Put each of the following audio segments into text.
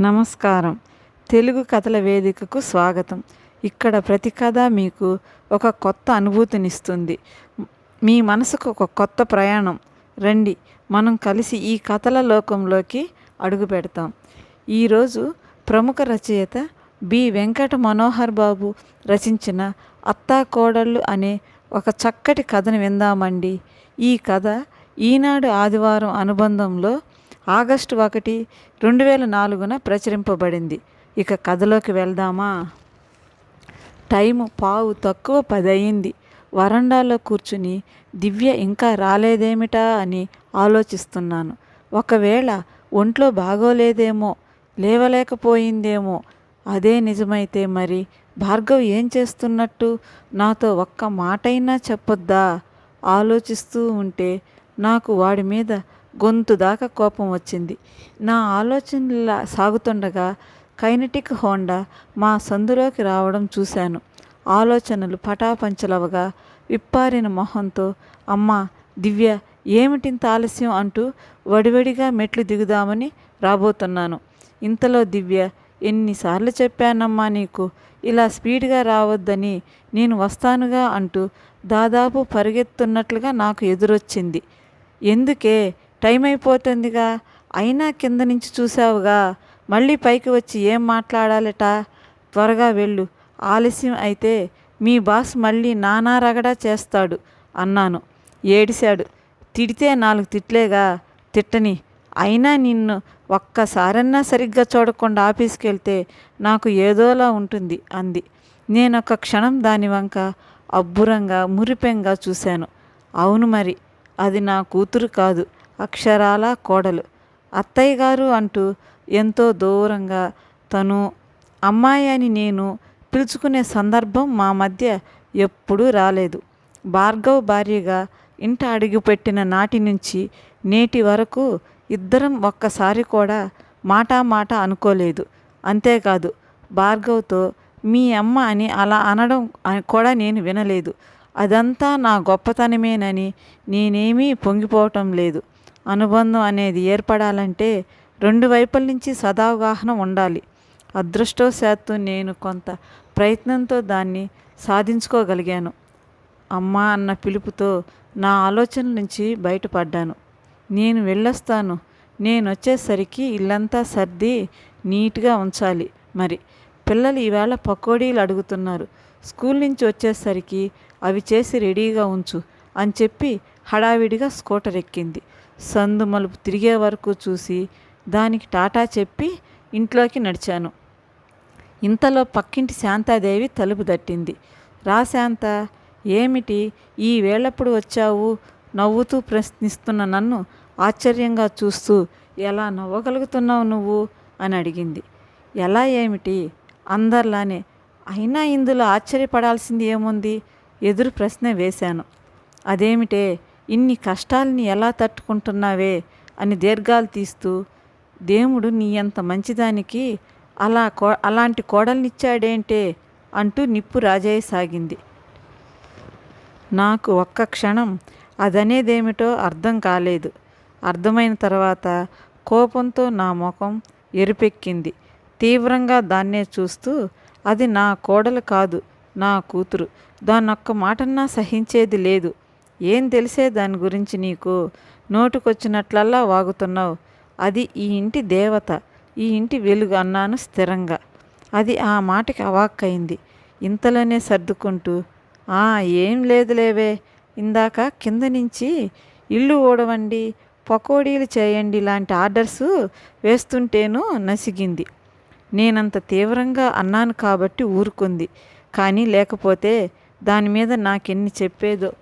నమస్కారం. తెలుగు కథల వేదికకు స్వాగతం. ఇక్కడ ప్రతి కథ మీకు ఒక కొత్త అనుభూతినిస్తుంది. మీ మనసుకు ఒక కొత్త ప్రయాణం. రండి మనం కలిసి ఈ కథల లోకంలోకి అడుగు పెడతాం. ఈరోజు ప్రముఖ రచయిత బి. వెంకట మనోహర్ బాబు రచించిన అత్తా కోడళ్ళు అనే ఒక చక్కటి కథను విందామండి. ఈ కథ ఈనాడు ఆదివారం అనుబంధంలో ఆగస్టు ఒకటి రెండు వేల నాలుగున ప్రచురింపబడింది. ఇక కథలోకి వెళ్దామా? టైము పావు తక్కువ పది అయింది వరండాలో కూర్చుని దివ్య ఇంకా రాలేదేమిటా అని ఆలోచిస్తున్నాను. ఒకవేళ ఒంట్లో బాగోలేదేమో లేవలేకపోయిందేమో అదే నిజమైతే మరి భార్గవ్ ఏం చేస్తున్నట్టు? నాతో ఒక్క మాటైనా చెప్పొద్దా? ఆలోచిస్తూ ఉంటే నాకు వాడి మీద గొంతు దాకా కోపం వచ్చింది. నా ఆలోచనలా సాగుతుండగా కైనటిక్ హోండా మా సందులోకి రావడం చూశాను. ఆలోచనలు పటాపంచలవగా విప్పారిన మొహంతో అమ్మా దివ్య ఏమిటింత ఆలస్యం అంటూ వడివడిగా మెట్లు దిగుదామని రాబోతున్నాను. ఇంతలో దివ్య ఎన్నిసార్లు చెప్పానమ్మా నీకు ఇలా స్పీడ్గా రావద్దని నేను వస్తానుగా అంటూ దాదాపు పరిగెత్తున్నట్లుగా నాకు ఎదురొచ్చింది. ఎందుకే? టైం అయిపోతుందిగా అయినా కింద నుంచి చూసావుగా. మళ్ళీ పైకి వచ్చి ఏం మాట్లాడాలట? త్వరగా వెళ్ళు. ఆలస్యం అయితే మీ బాస్ మళ్ళీ నానా రగడా చేస్తాడు అన్నాను. ఏడిశాడు. తిడితే నాలుగు తిట్లేగా. తిట్టని. అయినా నిన్ను ఒక్కసారన్నా సరిగ్గా చూడకుండా ఆఫీస్కి వెళ్తే నాకు ఏదోలా ఉంటుంది అంది. నేను ఒక క్షణం దాని వంక అబ్బురంగా మురిపెంగా చూశాను. అవును మరి అది నా కూతురు కాదు. అక్షరాల కోడలు. అత్తయ్య గారు అంటూ ఎంతో దూరంగా తను అమ్మాయి అని నేను పిలుచుకునే సందర్భం మా మధ్య ఎప్పుడూ రాలేదు. భార్గవ్ భార్యగా ఇంట అడుగుపెట్టిన నాటి నుంచి నేటి వరకు ఇద్దరం ఒక్కసారి కూడా మాటా మాట అనుకోలేదు. అంతేకాదు భార్గవ్తో మీ అమ్మ అని అలా అనడం కూడా నేను వినలేదు. అదంతా నా గొప్పతనమేనని నేనేమీ పొంగిపోవటం లేదు. అనుబంధం అనేది ఏర్పడాలంటే రెండు వైపుల నుంచి సదావగాహన ఉండాలి. అదృష్టవశాత్తు నేను కొంత ప్రయత్నంతో దాన్ని సాధించుకోగలిగాను. అమ్మ అన్న పిలుపుతో నా ఆలోచన నుంచి బయటపడ్డాను. నేను వెళ్ళొస్తాను. నేను వచ్చేసరికి ఇల్లంతా సర్ది నీట్గా ఉంచాలి. మరి పిల్లలు ఈవేళ పకోడీలు అడుగుతున్నారు. స్కూల్ నుంచి వచ్చేసరికి అవి చేసి రెడీగా ఉంచు అని చెప్పి హడావిడిగా స్కూటర్ ఎక్కింది. సందు మలుపు తిరిగే వరకు చూసి దానికి టాటా చెప్పి ఇంట్లోకి నడిచాను. ఇంతలో పక్కింటి శాంతాదేవి తలుపు దట్టింది రా శాంత ఏమిటి ఈ వేళప్పుడు వచ్చావు? నవ్వుతూ ప్రశ్నిస్తున్న నన్ను ఆశ్చర్యంగా చూస్తూ ఎలా నవ్వగలుగుతున్నావు నువ్వు? అని అడిగింది. ఎలా ఏమిటి? అందరిలానే. అయినా ఇందులో ఆశ్చర్యపడాల్సింది ఏముంది? ఎదురు ప్రశ్న వేశాను. అదేమిటే? ఇన్ని కష్టాలని ఎలా తట్టుకుంటున్నావే అని దీర్ఘాలు తీస్తూ దేవుడు నీ అంత మంచిదానికి అలా కో అలాంటి కోడల్నిచ్చాడేంటే? అంటూ నిప్పు రాజేయసాగింది. నాకు ఒక్క క్షణం అదనేదేమిటో అర్థం కాలేదు. అర్థమైన తర్వాత కోపంతో నా ముఖం ఎరుపెక్కింది. తీవ్రంగా దాన్నే చూస్తూ అది నా కోడలు కాదు నా కూతురు. దాన్నొక్క మాటన్నా సహించేది లేదు. ఏం తెలిసే దాని గురించి నీకు? నోటుకొచ్చినట్లల్లా వాగుతున్నావు. అది ఈ ఇంటి దేవత ఈ ఇంటి వెలుగు అన్నాను స్థిరంగా. అది ఆ మాటకి అవాక్కయింది ఇంతలోనే సర్దుకుంటూ ఆ ఏం లేదులేవే ఇందాక కింద నుంచి ఇల్లు ఊడవండి పకోడీలు చేయండి లాంటి ఆర్డర్స్ వేస్తుంటేనూ నసిగింది. నేనంత తీవ్రంగా అన్నాను కాబట్టి ఊరుకుంది. కానీ లేకపోతే దాని మీద నాకెన్ని చెప్పేదో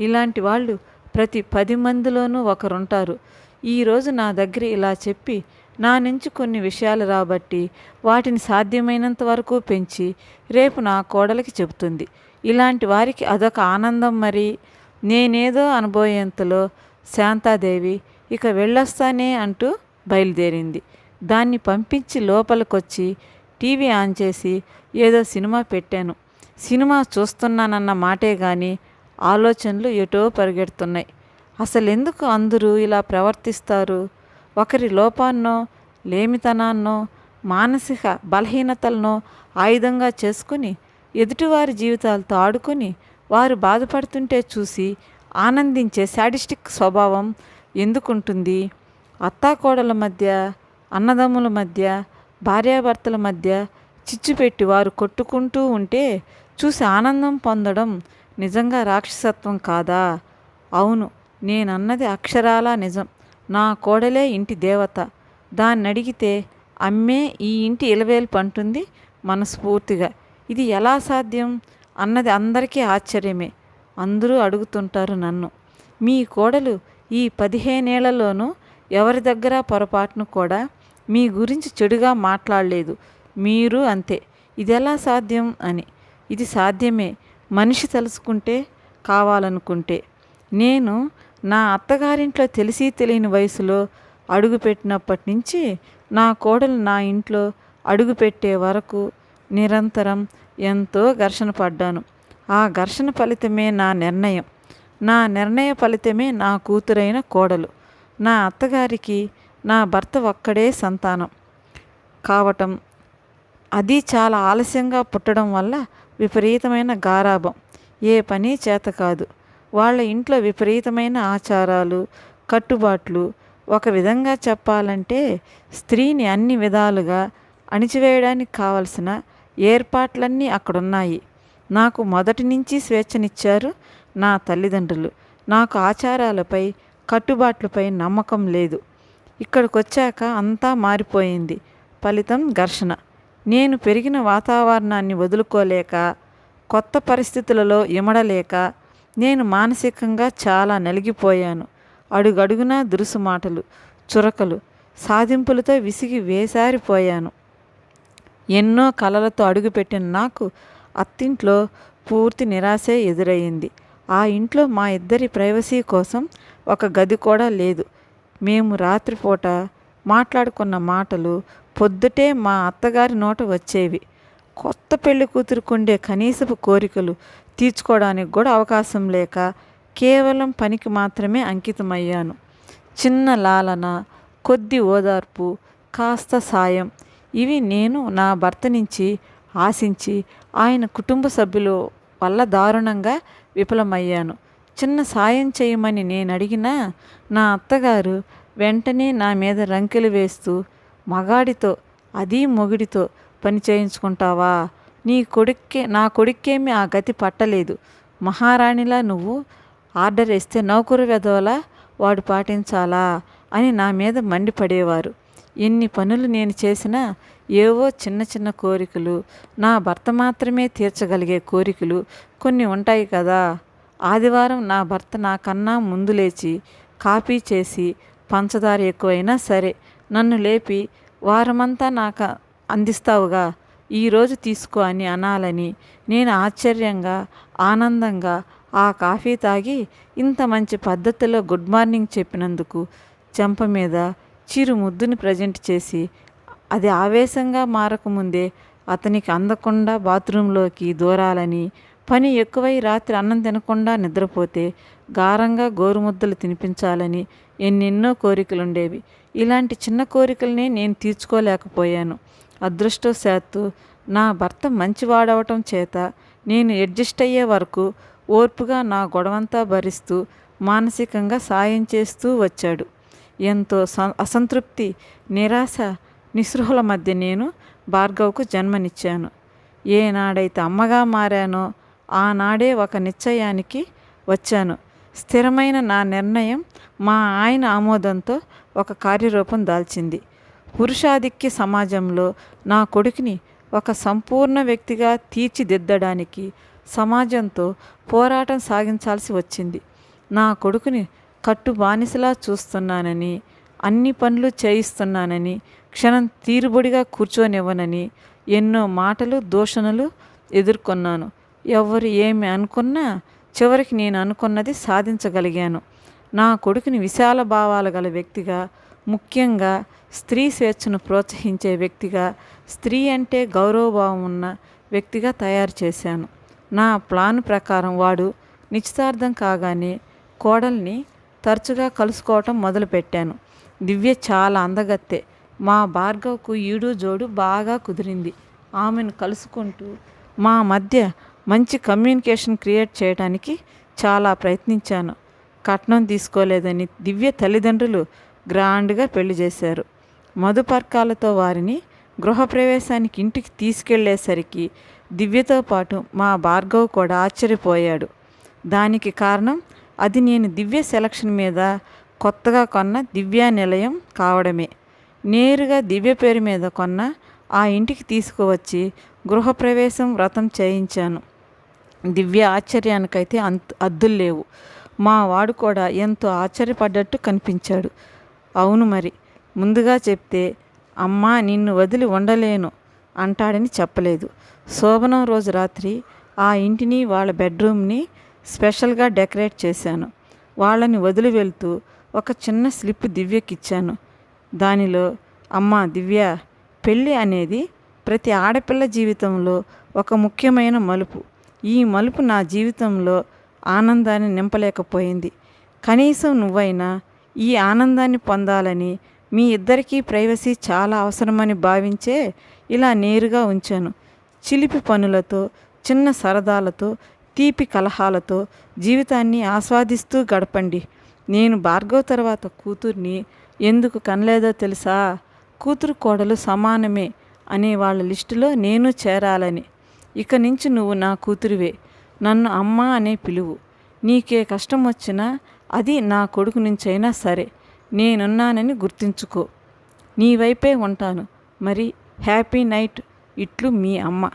ఇలాంటి వాళ్ళు ప్రతి పది మందిలోనూ ఒకరుంటారు. ఈరోజు నా దగ్గర ఇలా చెప్పి నా నుంచి కొన్ని విషయాలు రాబట్టి వాటిని సాధ్యమైనంత వరకు పెంచి రేపు నా కోడలికి చెబుతుంది. ఇలాంటి వారికి అదొక ఆనందం మరి. నేనేదో అనుభవేంతలో శాంతాదేవి ఇక వెళ్ళొస్తానే అంటూ బయలుదేరింది. దాన్ని పంపించి లోపలికొచ్చి టీవీ ఆన్ చేసి ఏదో సినిమా పెట్టాను. సినిమా చూస్తున్నానన్న మాటే కానీ ఆలోచనలు ఎటో పరిగెడుతున్నాయి. అసలు ఎందుకు అందరూ ఇలా ప్రవర్తిస్తారు? ఒకరి లోపాన్నో లేమితనాన్నో మానసిక బలహీనతలను ఆయుధంగా చేసుకుని ఎదుటివారి జీవితాలతో ఆడుకొని వారు బాధపడుతుంటే చూసి ఆనందించే శాడిస్టిక్ స్వభావం ఎందుకుంటుంది? అత్తాకోడల మధ్య అన్నదమ్ముల మధ్య భార్యాభర్తల మధ్య చిచ్చు పెట్టి వారు కొట్టుకుంటూ ఉంటే చూసి ఆనందం పొందడం నిజంగా రాక్షసత్వం కాదా? అవును నేనన్నది అక్షరాలా నిజం. నా కోడలే ఇంటి దేవత. దాన్ని అడిగితే అమ్మే ఈ ఇంటి ఇలవేలు పంటుంది మనస్ఫూర్తిగా. ఇది ఎలా సాధ్యం? అన్నది అందరికీ ఆశ్చర్యమే. అందరూ అడుగుతుంటారు నన్ను. మీ కోడలు ఈ పదిహేనేళ్ళలోనూ ఎవరి దగ్గర పొరపాటును కూడా మీ గురించి చెడుగా మాట్లాడలేదు. మీరు అంతే. ఇది ఎలా సాధ్యం అని. ఇది సాధ్యమే. మనిషి తెలుసుకుంటే కావాలనుకుంటే. నేను నా అత్తగారింట్లో తెలిసి తెలియని వయసులో అడుగుపెట్టినప్పటి నుంచి నా కోడలు నా ఇంట్లో అడుగుపెట్టే వరకు నిరంతరం ఎంతో ఘర్షణ పడ్డాను. ఆ ఘర్షణ ఫలితమే నా నిర్ణయం. నా నిర్ణయ ఫలితమే నా కూతురైన కోడలు. నా అత్తగారికి నా భర్త ఒక్కడే సంతానం కావటం. అది చాలా ఆలస్యంగా పుట్టడం వల్ల విపరీతమైన గారాభం. ఏ పని చేత కాదు. వాళ్ళ ఇంట్లో విపరీతమైన ఆచారాలు కట్టుబాట్లు. ఒక విధంగా చెప్పాలంటే స్త్రీని అన్ని విధాలుగా అణిచివేయడానికి కావలసిన ఏర్పాట్లన్నీ అక్కడున్నాయి. నాకు మొదటి నుంచి స్వేచ్ఛనిచ్చారు నా తల్లిదండ్రులు. నాకు ఆచారాలపై కట్టుబాట్లపై నమ్మకం లేదు. ఇక్కడికి వచ్చాక అంతా మారిపోయింది. ఫలితం ఘర్షణ. నేను పెరిగిన వాతావరణాన్ని వదులుకోలేక కొత్త పరిస్థితులలో ఇమడలేక నేను మానసికంగా చాలా నలిగిపోయాను. అడుగడుగునా దురుసు మాటలు చురకలు సాధింపులతో విసిగి వేసారిపోయాను. ఎన్నో కలలతో అడుగుపెట్టిన నాకు అత్తింట్లో పూర్తి నిరాశే ఎదురయ్యింది ఆ ఇంట్లో మా ఇద్దరి ప్రైవసీ కోసం ఒక గది కూడా లేదు. మేము రాత్రిపూట మాట్లాడుకున్న మాటలు పొద్దుటే మా అత్తగారి నోట వచ్చేవి. కొత్త పెళ్ళి కూతురుకుండే కనీసపు కోరికలు తీర్చుకోవడానికి కూడా అవకాశం లేక కేవలం పనికి మాత్రమే అంకితమయ్యాను. చిన్న లాలన కొద్ది ఓదార్పు కాస్త సాయం ఇవి నేను నా భర్త నుంచి ఆశించి ఆయన కుటుంబ సభ్యులు వల్ల దారుణంగా విఫలమయ్యాను. చిన్న సాయం చేయమని నేను అడిగినా నా అత్తగారు వెంటనే నా మీద రంకెలు వేస్తూ మగాడితో అది మొగుడితో పని చేయించుకుంటావా? నీ కొడుక్కే నా కొడుక్కేమి ఆ గతి పట్టలేదు. మహారాణిలా నువ్వు ఆర్డర్ ఇస్తే నౌకరు వెధవలా వాడు పాటించాలా? అని నా మీద మండిపడేవారు. ఎన్ని పనులు నేను చేసినా ఏవో చిన్న చిన్న కోరికలు నా భర్త మాత్రమే తీర్చగలిగే కోరికలు కొన్ని ఉంటాయి కదా. ఆదివారం నా భర్త నాకన్నా ముందు లేచి కాపీ చేసి పంచదార ఎక్కువైనా సరే నన్ను లేపి వారమంతా నాకు అందిస్తావుగా ఈరోజు తీసుకో అని అనాలని నేను ఆశ్చర్యంగా ఆనందంగా ఆ కాఫీ తాగి ఇంత మంచి పద్ధతిలో గుడ్ మార్నింగ్ చెప్పినందుకు చెంప మీద చిరు ముద్దుని ప్రజెంట్ చేసి అది ఆవేశంగా మారకముందే అతనికి అందకుండా బాత్రూంలోకి దూరాలని పని ఎక్కువై రాత్రి అన్నం తినకుండా నిద్రపోతే గారంగా గోరుముద్దలు తినిపించాలని ఎన్నెన్నో కోరికలుండేవి. ఇలాంటి చిన్న కోరికల్ని నేను తీర్చుకోలేకపోయాను. అదృష్టవశాత్తు నా భర్త మంచివాడవటం చేత నేను అడ్జస్ట్ అయ్యే వరకు ఓర్పుగా నా గొడవంతా భరిస్తూ మానసికంగా సాయం చేస్తూ వచ్చాడు. ఎంతో అసంతృప్తి నిరాశ నిస్పృహల మధ్య నేను భార్గవ్కు జన్మనిచ్చాను. ఏనాడైతే అమ్మగా మారానో ఆనాడే ఒక నిశ్చయానికి వచ్చాను. స్థిరమైన నా నిర్ణయం మా ఆయన ఆమోదంతో ఒక కార్యరూపం దాల్చింది. పురుషాధిక్య సమాజంలో నా కొడుకుని ఒక సంపూర్ణ వ్యక్తిగా తీర్చిదిద్దడానికి సమాజంతో పోరాటం సాగించాల్సి వచ్చింది. నా కొడుకుని కట్టు బానిసలా చూస్తున్నానని అన్ని పనులు చేయిస్తున్నానని క్షణం తీరుబడిగా కూర్చోనివ్వనని ఎన్నో మాటలు దూషణలు ఎదుర్కొన్నాను. ఎవరు ఏమి అనుకున్నా చివరికి నేను అనుకున్నది సాధించగలిగాను. నా కొడుకుని విశాల భావాలు గల వ్యక్తిగా ముఖ్యంగా స్త్రీ స్వేచ్ఛను ప్రోత్సహించే వ్యక్తిగా స్త్రీ అంటే గౌరవభావం ఉన్న వ్యక్తిగా తయారు చేశాను. నా ప్లాన్ ప్రకారం వాడు నిశ్చితార్థం కాగానే కోడల్ని తరచుగా కలుసుకోవటం మొదలుపెట్టాను. దివ్య చాలా అందగత్తే. మా భార్గవ్కు ఈడు జోడు బాగా కుదిరింది. ఆమెను కలుసుకుంటూ మా మధ్య మంచి కమ్యూనికేషన్ క్రియేట్ చేయడానికి చాలా ప్రయత్నించాను. కట్నం తీసుకోలేదని దివ్య తల్లిదండ్రులు గ్రాండ్గా పెళ్ళి చేశారు. మధుపర్కాలతో వారిని గృహప్రవేశానికి ఇంటికి తీసుకెళ్ళేసరికి దివ్యతో పాటు మా భార్గవ్ కూడా ఆశ్చర్యపోయాడు. దానికి కారణం అది నేను దివ్య సెలక్షన్ మీద కొత్తగా కొన్న దివ్య నిలయం కావడమే. నేరుగా దివ్య పేరు మీద కొన్న ఆ ఇంటికి తీసుకువచ్చి గృహప్రవేశం వ్రతం చేయించాను. దివ్య ఆశ్చర్యానికైతే అంత అద్దులు లేవు. మా వాడు కూడా ఎంతో ఆశ్చర్యపడ్డట్టు కనిపించాడు. అవును మరి ముందుగా చెప్తే అమ్మా నిన్ను వదిలి ఉండలేను అంటాడని చెప్పలేదు. శోభనం రోజు రాత్రి ఆ ఇంటిని వాళ్ళ బెడ్రూమ్ని స్పెషల్గా డెకరేట్ చేశాను. వాళ్ళని వదిలి వెళ్తూ ఒక చిన్న స్లిప్ దివ్యకిచ్చాను. దానిలో అమ్మ దివ్య పెళ్ళి అనేది ప్రతి ఆడపిల్ల జీవితంలో ఒక ముఖ్యమైన మలుపు. ఈ మలుపు నా జీవితంలో ఆనందాన్ని నింపలేకపోయింది. కనీసం నువ్వైనా ఈ ఆనందాన్ని పొందాలని మీ ఇద్దరికీ ప్రైవసీ చాలా అవసరమని భావించే ఇలా నేరుగా ఉంచాను. చిలిపి పనులతో చిన్న సరదాలతో తీపి కలహాలతో జీవితాన్ని ఆస్వాదిస్తూ గడపండి. నేను భార్గవ్ తర్వాత కూతుర్ని ఎందుకు కనలేదో తెలుసా? కూతురు కోడలు సమానమే అనే వాళ్ళ లిస్టులో నేను చేరాలని. ఇక నుంచి నువ్వు నా కూతురివే. నన్ను అమ్మ అనే పిలువు. నీకే కష్టం వచ్చినా అది నా కొడుకు నుంచైనా సరే నేనున్నానని గుర్తుంచుకో. నీ వైపే ఉంటాను. మరి హ్యాపీ నైట్ ఇట్లు మీ అమ్మ.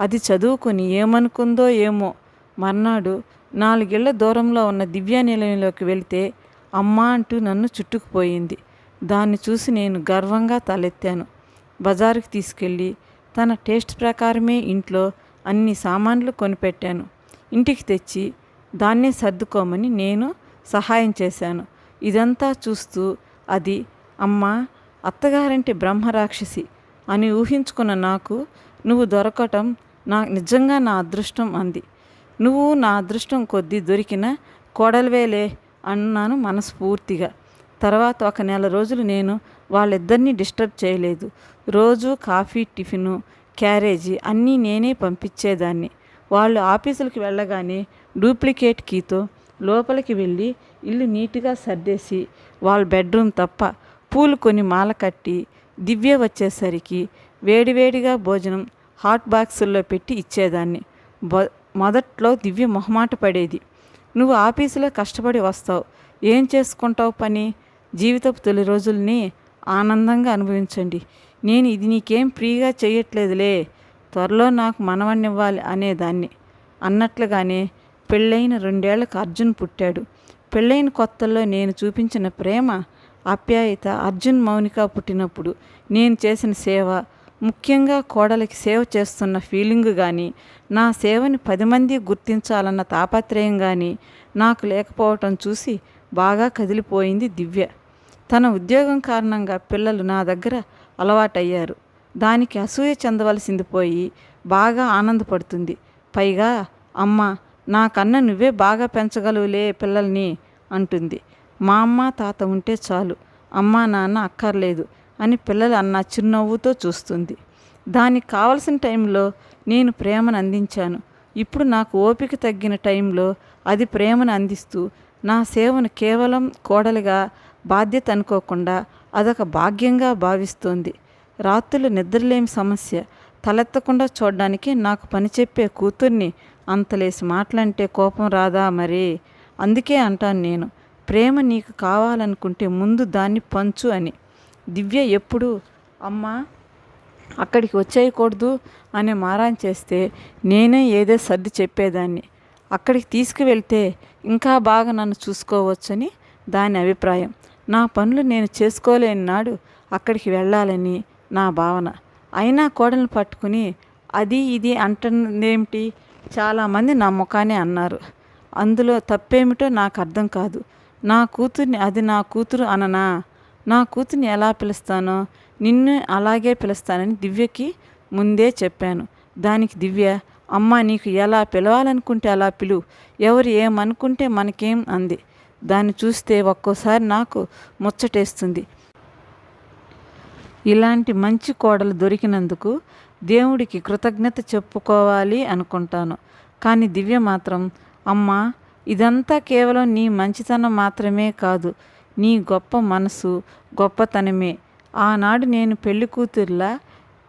అది చదువుకొని ఏమనుకుందో ఏమో. మర్నాడు నాలుగేళ్ళ దూరంలో ఉన్న దివ్యా నిలయంలోకి వెళితే అమ్మ అంటూ నన్ను చుట్టుకుపోయింది. దాన్ని చూసి నేను గర్వంగా తలెత్తాను. బజారుకి తీసుకెళ్ళి తన టేస్ట్ ప్రకారమే ఇంట్లో అన్ని సామాన్లు కొనిపెట్టాను. ఇంటికి తెచ్చి దాన్నే సర్దుకోమని నేను సహాయం చేశాను. ఇదంతా చూస్తూ అది అమ్మ అత్తగారంటే బ్రహ్మరాక్షసి అని ఊహించుకున్న నాకు నువ్వు దొరకటం నా నిజంగా నా అదృష్టం అంది. నువ్వు నా అదృష్టం కొద్దీ దొరికిన కోడలవేలే అన్నాను మనస్ఫూర్తిగా. తర్వాత ఒక నెల రోజులు నేను వాళ్ళిద్దరినీ డిస్టర్బ్ చేయలేదు. రోజు కాఫీ టిఫిను క్యారేజీ అన్నీ నేనే పంపించేదాన్ని. వాళ్ళు ఆఫీసులకు వెళ్ళగానే డూప్లికేట్ కీతో లోపలికి వెళ్ళి ఇల్లు నీట్గా సర్దేసి వాళ్ళ బెడ్రూమ్ తప్ప పూలు కొని మాల కట్టి దివ్య వచ్చేసరికి వేడివేడిగా భోజనం హాట్ బాక్సుల్లో పెట్టి ఇచ్చేదాన్ని. మొదట్లో దివ్య మొహమాట పడేది. నువ్వు ఆఫీసులో కష్టపడి వస్తావు. ఏం చేసుకుంటావు పని? జీవితపు తొలి రోజుల్ని ఆనందంగా అనుభవించండి. నేను ఇది నీకేం ఫ్రీగా చేయట్లేదులే త్వరలో నాకు మనవణ్ణివ్వాలి అనేదాన్ని. అన్నట్లుగానే పెళ్ళైన రెండేళ్ళకు అర్జున్ పుట్టాడు. పెళ్ళైన కొత్తల్లో నేను చూపించిన ప్రేమ ఆప్యాయత అర్జున్ మౌనిక పుట్టినప్పుడు నేను చేసిన సేవ ముఖ్యంగా కోడలికి సేవ చేస్తున్న ఫీలింగ్ కానీ నా సేవని పది మంది గుర్తించాలన్న తాపత్రయం కానీ నాకు లేకపోవటం చూసి బాగా కదిలిపోయింది దివ్య. తన ఉద్యోగం కారణంగా పిల్లలు నా దగ్గర అలవాటయ్యారు. దానికి అసూయ చెందవలసింది పోయి బాగా ఆనందపడుతుంది. పైగా అమ్మ నాకన్నా నువ్వే బాగా పెంచగలవులే పిల్లల్ని అంటుంది. మా అమ్మ తాత ఉంటే చాలు. అమ్మ నాన్న అక్కర్లేదు అని పిల్లలు అన్న చిరునవ్వుతో చూస్తుంది. దానికి కావలసిన టైంలో నేను ప్రేమను అందించాను. ఇప్పుడు నాకు ఓపిక తగ్గిన టైంలో అది ప్రేమను అందిస్తూ నా సేవను కేవలం కోడలిగా బాధ్యత అనుకోకుండా అదొక భాగ్యంగా భావిస్తోంది. రాత్రులు నిద్రలేమి సమస్య. తలెత్తకుండా చూడడానికి నాకు పని చెప్పే కూతుర్ని అంతలేసి మాటలంటే కోపం రాదా మరి? అందుకే అంటాను నేను. ప్రేమ నీకు కావాలనుకుంటే ముందు దాన్ని పంచు అని. దివ్య ఎప్పుడు? అమ్మ అక్కడికి వచ్చేయకూడదు అని మారాన్ చేస్తే నేనే ఏదో సర్ది చెప్పేదాన్ని. అక్కడికి తీసుకువెళ్తే ఇంకా బాగా నన్ను చూసుకోవచ్చని దాని అభిప్రాయం. నా పనులు నేను చేసుకోలేని నాడు అక్కడికి వెళ్ళాలని నా భావన. అయినా కోడలను పట్టుకుని అది ఇది అంటున్నదేమిటి చాలామంది నా ముఖానే అన్నారు. అందులో తప్పేమిటో నాకు అర్థం కాదు. నా కూతుర్ని అది నా కూతురు అననా? నా కూతుర్ని ఎలా పిలుస్తానో? నిన్ను అలాగే పిలుస్తానని దివ్యకి ముందే చెప్పాను. దానికి దివ్య అమ్మ నీకు ఎలా పిలవాలనుకుంటే అలా పిలువు ఎవరు ఏమనుకుంటే మనకేం అంది. దాన్ని చూస్తే ఒక్కోసారి నాకు ముచ్చటేస్తుంది. ఇలాంటి మంచి కోడలు దొరికినందుకు దేవుడికి కృతజ్ఞత చెప్పుకోవాలి అనుకుంటాను. కానీ దివ్య మాత్రం అమ్మా ఇదంతా కేవలం నీ మంచితనం మాత్రమే కాదు. నీ గొప్ప మనసు గొప్పతనమే. ఆనాడు నేను పెళ్ళి కూతుర్లా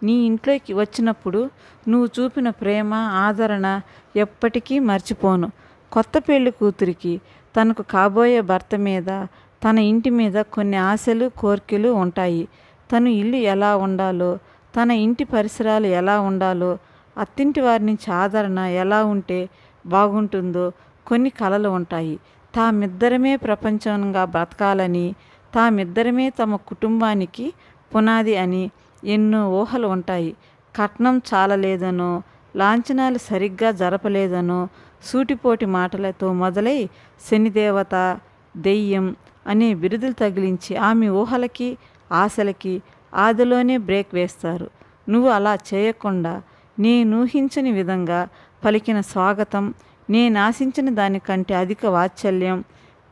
నీ ఇంట్లోకి వచ్చినప్పుడు నువ్వు చూపిన ప్రేమ ఆదరణ ఎప్పటికీ మర్చిపోను. కొత్త పెళ్ళి కూతురికి తనకు కాబోయే భర్త మీద తన ఇంటి మీద కొన్ని ఆశలు కోరికలు ఉంటాయి. తను ఇల్లు ఎలా ఉండాలో తన ఇంటి పరిసరాలు ఎలా ఉండాలో అత్తింటి వారి నుంచి ఆదరణ ఎలా ఉంటే బాగుంటుందో కొన్ని కలలు ఉంటాయి. తామిద్దరమే ప్రపంచంగా బ్రతకాలని తామిద్దరమే తమ కుటుంబానికి పునాది అని ఎన్నో ఊహలు ఉంటాయి. కట్నం చాలలేదనో లాంఛనాలు సరిగ్గా జరపలేదనో సూటిపోటి మాటలతో మొదలై శనిదేవత దెయ్యం అనే బిరుదులు తగిలించి ఆమె ఊహలకి ఆశలకి ఆదిలోనే బ్రేక్ వేస్తారు. నువ్వు అలా చేయకుండా నీ ఊహించని విధంగా పలికిన స్వాగతం నేను ఆశించిన దానికంటే అధిక వాత్సల్యం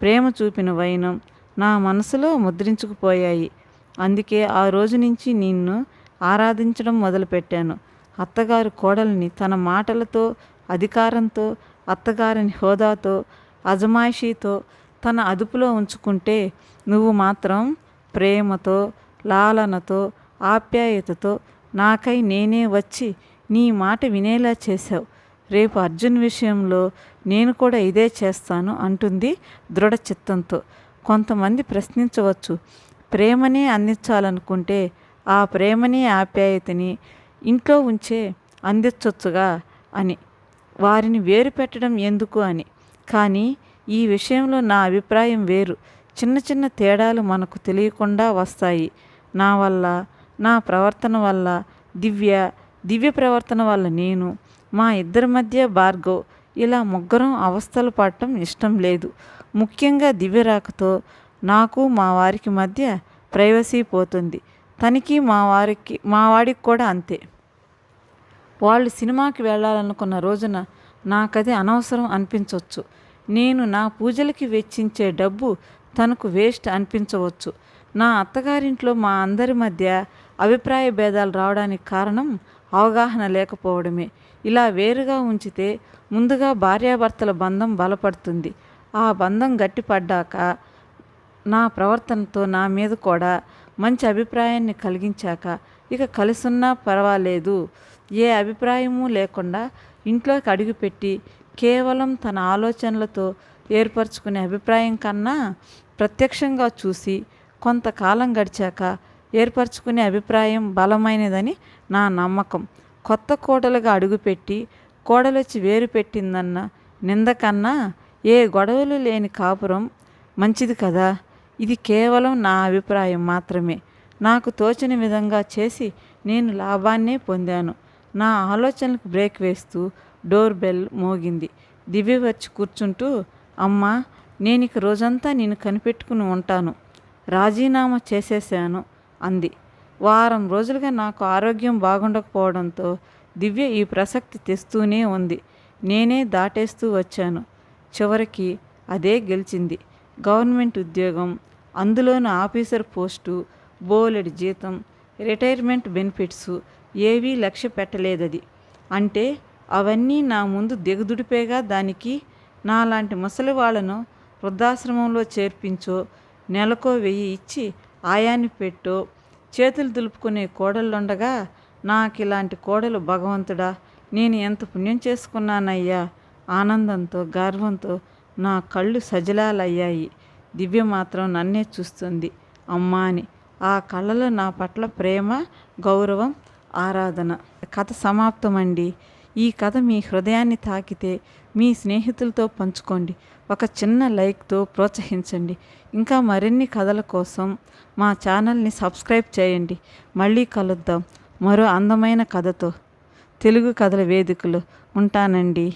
ప్రేమ చూపిన వైనం నా మనసులో ముద్రించుకుపోయాయి. అందుకే ఆ రోజు నుంచి నిన్ను ఆరాధించడం మొదలుపెట్టాను. అత్తగారు కోడల్ని తన మాటలతో అధికారంతో అత్తగారిని హోదాతో అజమాయిషీతో తన అదుపులో ఉంచుకుంటే నువ్వు మాత్రం ప్రేమతో లాలనతో ఆప్యాయతతో నాకై నేనే వచ్చి నీ మాట వినేలా చేశావు. రేపు అర్జున్ విషయంలో నేను కూడా ఇదే చేస్తాను అంటుంది దృఢ చిత్తంతో. కొంతమంది ప్రశ్నించవచ్చు ప్రేమనే అందించాలనుకుంటే ఆ ప్రేమనే ఆప్యాయతని ఇంట్లో ఉంచే అందించవచ్చుగా అని వారిని వేరు పెట్టడం ఎందుకు అని. కానీ ఈ విషయంలో నా అభిప్రాయం వేరు. చిన్న చిన్న తేడాలు మనకు తెలియకుండా వస్తాయి. నా వల్ల నా ప్రవర్తన వల్ల దివ్య దివ్య ప్రవర్తన వల్ల నేను మా ఇద్దరి మధ్య భార్గవ్ ఇలా ముగ్గురం అవస్థలు పడటం ఇష్టం లేదు. ముఖ్యంగా దివ్య రాకతో నాకు మా వారికి మధ్య ప్రైవసీ పోతుంది. తనకి మా వారికి మా వాడికి కూడా అంతే. వాళ్ళు సినిమాకి వెళ్ళాలనుకున్న రోజున నాకది అనవసరం అనిపించవచ్చు నేను నా పూజలకి వెచ్చించే డబ్బు తనకు వేస్ట్ అనిపించవచ్చు. నా అత్తగారింట్లో మా అందరి మధ్య అభిప్రాయ భేదాలు రావడానికి కారణం అవగాహన లేకపోవడమే. ఇలా వేరుగా ఉంచితే ముందుగా భార్యాభర్తల బంధం బలపడుతుంది. ఆ బంధం గట్టిపడ్డాక నా ప్రవర్తనతో నా మీద కూడా మంచి అభిప్రాయాన్ని కలిగించాక ఇక కలిసున్నా పర్వాలేదు. ఏ అభిప్రాయము లేకుండా ఇంట్లోకి అడుగుపెట్టి కేవలం తన ఆలోచనలతో ఏర్పరచుకునే అభిప్రాయం కన్నా ప్రత్యక్షంగా చూసి కొంతకాలం గడిచాక ఏర్పరచుకునే అభిప్రాయం బలమైనదని నా నమ్మకం. కొత్త కోడలుగా అడుగుపెట్టి కోడలొచ్చి వేరు పెట్టిందన్న నింద కన్నా ఏ గొడవలు లేని కాపురం మంచిది కదా? ఇది కేవలం నా అభిప్రాయం మాత్రమే. నాకు తోచిన విధంగా చేసి నేను లాభాన్నే పొందాను. నా ఆలోచనలకు బ్రేక్ వేస్తూ డోర్ బెల్ మోగింది. దివ్య వచ్చి కూర్చుంటూ అమ్మా నేను ఇక రోజంతా నేను కనిపెట్టుకుని ఉంటాను. రాజీనామా చేసేసాను అంది. వారం రోజులుగా నాకు ఆరోగ్యం బాగుండకపోవడంతో దివ్య ఈ ప్రసక్తి తెస్తూనే ఉంది. నేనే దాటేస్తూ వచ్చాను. చివరికి అదే గెలిచింది. గవర్నమెంట్ ఉద్యోగం అందులోని ఆఫీసర్ పోస్టు బోలెడు జీతం రిటైర్మెంట్ బెనిఫిట్స్ ఏవీ లక్ష్య పెట్టలేదది అంటే అవన్నీ నా ముందు దిగదుడిపేగా దానికి నాలాంటి ముసలి వాళ్ళను వృద్ధాశ్రమంలో చేర్పించో నెలకో వెయ్యి ఇచ్చి ఆయాన్ని పెట్టో చేతులు దులుపుకునే కోడళ్ళుండగా నాకు ఇలాంటి కోడలు భగవంతుడా నేను ఎంత పుణ్యం చేసుకున్నానయ్యా. ఆనందంతో గర్వంతో నా కళ్ళు సజలాలయ్యాయి. దివ్య మాత్రం నన్నే చూస్తుంది. అమ్మా అని. ఆ కళ్ళలో నా పట్ల ప్రేమ గౌరవం ఆరాధన. కథ సమాప్తమండి. ఈ కథ మీ హృదయాన్ని తాకితే మీ స్నేహితులతో పంచుకోండి. ఒక చిన్న లైక్తో ప్రోత్సహించండి. ఇంకా మరిన్ని కథల కోసం మా ఛానల్ని సబ్స్క్రైబ్ చేయండి. మళ్ళీ కలుద్దాం. మరో అందమైన కథతో. తెలుగు కథల వేదికలు ఉంటానండి.